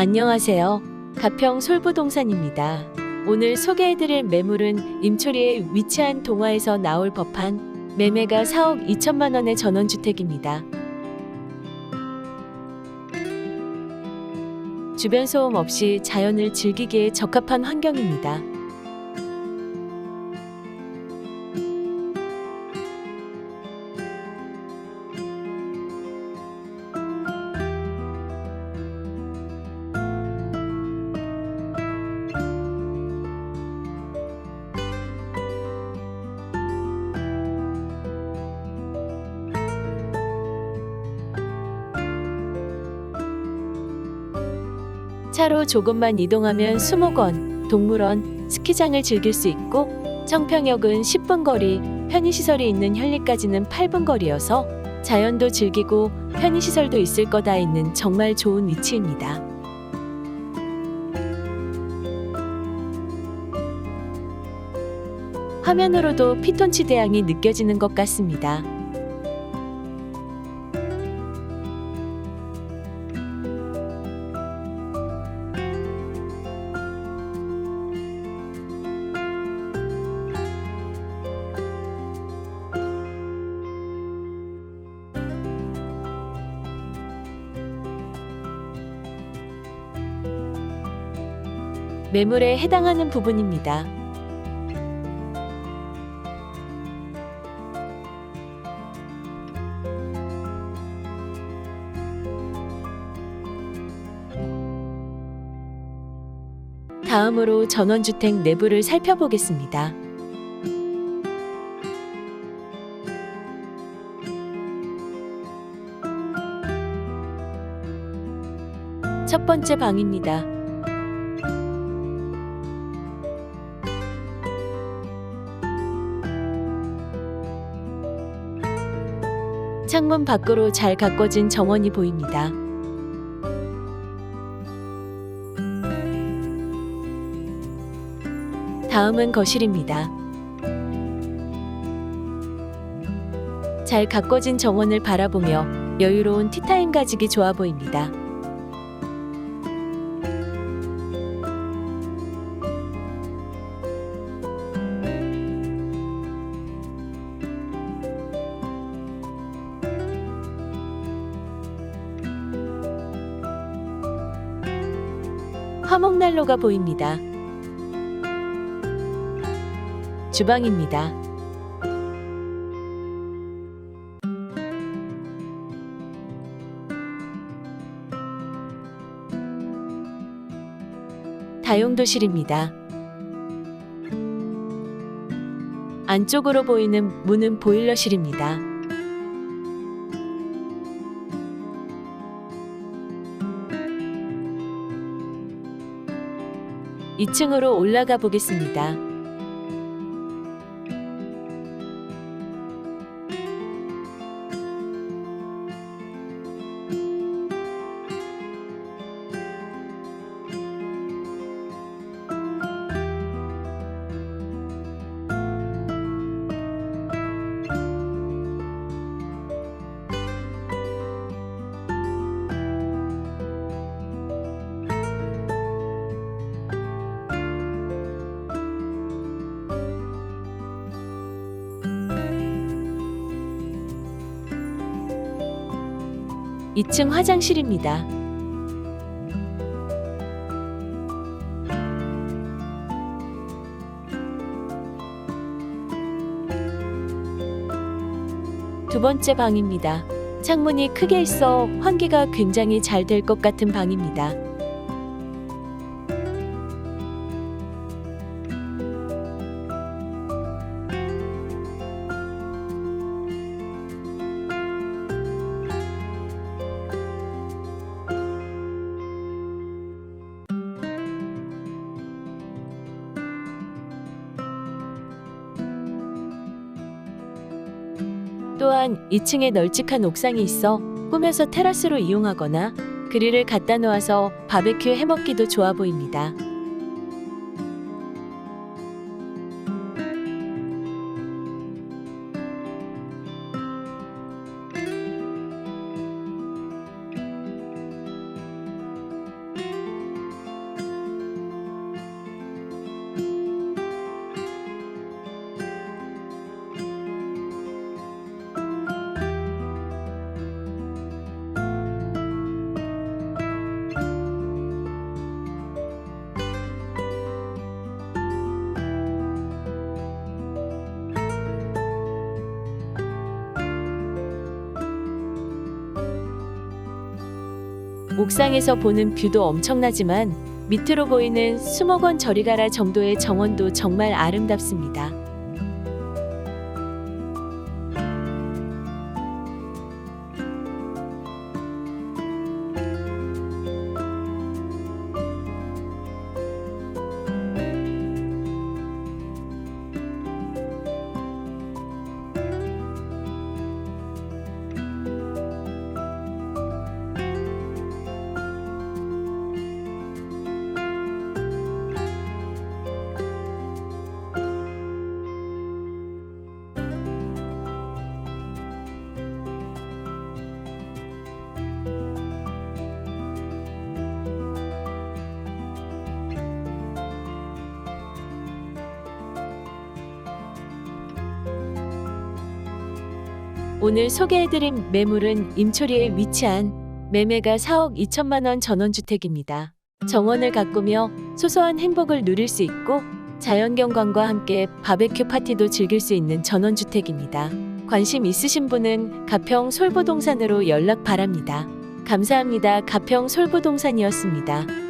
안녕하세요. 가평 솔부동산입니다. 오늘 소개해드릴 매물은 임초리에 위치한 동화에서 나올 법한 매매가 4억 2천만 원의 전원주택입니다. 주변 소음 없이 자연을 즐기기에 적합한 환경입니다. 차로 조금만 이동하면 수목원, 동물원, 스키장을 즐길 수 있고 청평역은 10분 거리, 편의시설이 있는 현리까지는 8분 거리여서 자연도 즐기고 편의시설도 있을 거다 있는 정말 좋은 위치입니다. 화면으로도 피톤치 대양이 느껴지는 것 같습니다. 매물에 해당하는 부분입니다. 다음으로 전원주택 내부를 살펴보겠습니다. 첫 번째 방입니다. 창문 밖으로 잘 가꿔진 정원이 보입니다. 다음은 거실입니다. 잘 가꿔진 정원을 바라보며 여유로운 티타임 가지기 좋아 보입니다. 화목난로가 보입니다. 주방입니다. 다용도실입니다. 안쪽으로 보이는 문은 보일러실입니다. 2층으로 올라가 보겠습니다. 2층 화장실입니다. 두 번째 방입니다. 창문이 크게 있어 환기가 굉장히 잘 될 것 같은 방입니다. 또한 2층에 널찍한 옥상이 있어 꾸며서 테라스로 이용하거나 그릴을 갖다 놓아서 바베큐 해먹기도 좋아 보입니다. 옥상에서 보는 뷰도 엄청나지만 밑으로 보이는 수목원 저리 가라 정도의 정원도 정말 아름답습니다. 오늘 소개해드린 매물은 임초리에 위치한 매매가 4억 2천만 원 전원주택입니다. 정원을 가꾸며 소소한 행복을 누릴 수 있고 자연경관과 함께 바베큐 파티도 즐길 수 있는 전원주택입니다. 관심 있으신 분은 가평 솔보동산으로 연락 바랍니다. 감사합니다. 가평 솔보동산이었습니다.